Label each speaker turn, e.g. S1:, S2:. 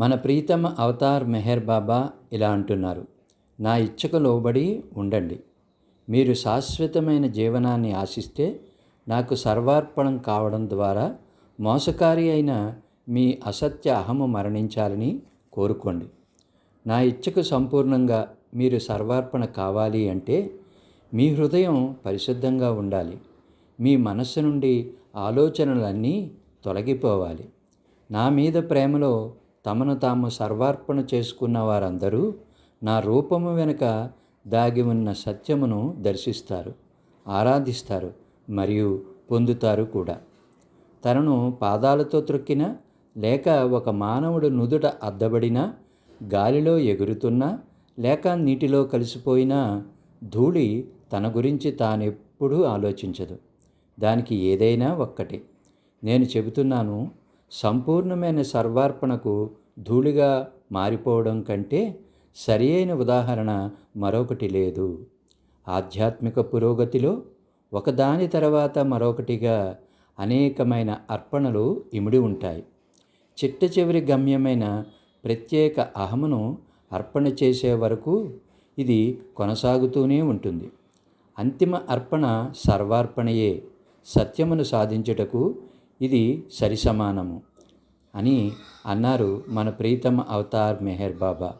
S1: మన ప్రీతమ అవతార్ మెహర్ బాబా ఇలా అంటున్నారు నా ఇచ్చకు లోబడి ఉండండి. మీరు శాశ్వతమైన జీవనాన్ని ఆశిస్తే నాకు సర్వార్పణం కావడం ద్వారా మోసకారి అయిన మీ అసత్య అహము మరణించాలని కోరుకోండి. నా ఇచ్చకు సంపూర్ణంగా మీరు సర్వార్పణ కావాలి అంటే మీ హృదయం పరిశుద్ధంగా ఉండాలి. మీ మనస్సు నుండి ఆలోచనలన్నీ తొలగిపోవాలి. నా మీద ప్రేమలో తమను తాము సర్వార్పణ చేసుకున్న వారందరూ నా రూపము వెనుక దాగి ఉన్న సత్యమును దర్శిస్తారు ఆరాధిస్తారు మరియు పొందుతారు కూడా. తనను పాదాలతో త్రొక్కినా లేక ఒక మానవుడు నుదుట అద్దబడినా గాలిలో ఎగురుతున్నా లేక నీటిలో కలిసిపోయినా ధూళి తన గురించి తానెప్పుడూ ఆలోచించదు. దానికి ఏదైనా ఒక్కటే. నేను చెబుతున్నాను సంపూర్ణమైన సర్వార్పణకు ధూళిగా మారిపోవడం కంటే సరియైన ఉదాహరణ మరొకటి లేదు. ఆధ్యాత్మిక పురోగతిలో ఒకదాని తర్వాత మరొకటిగా అనేకమైన అర్పణలు ఇమిడి ఉంటాయి. చిట్ట చివరి గమ్యమైన ప్రత్యేక అహమును అర్పణ చేసే వరకు ఇది కొనసాగుతూనే ఉంటుంది. అంతిమ అర్పణ సర్వార్పణయే సత్యమును సాధించుటకు ఇది సరిసమానము అని అన్నారు మన ప్రీతమ అవతార్ మెహర్ బాబా.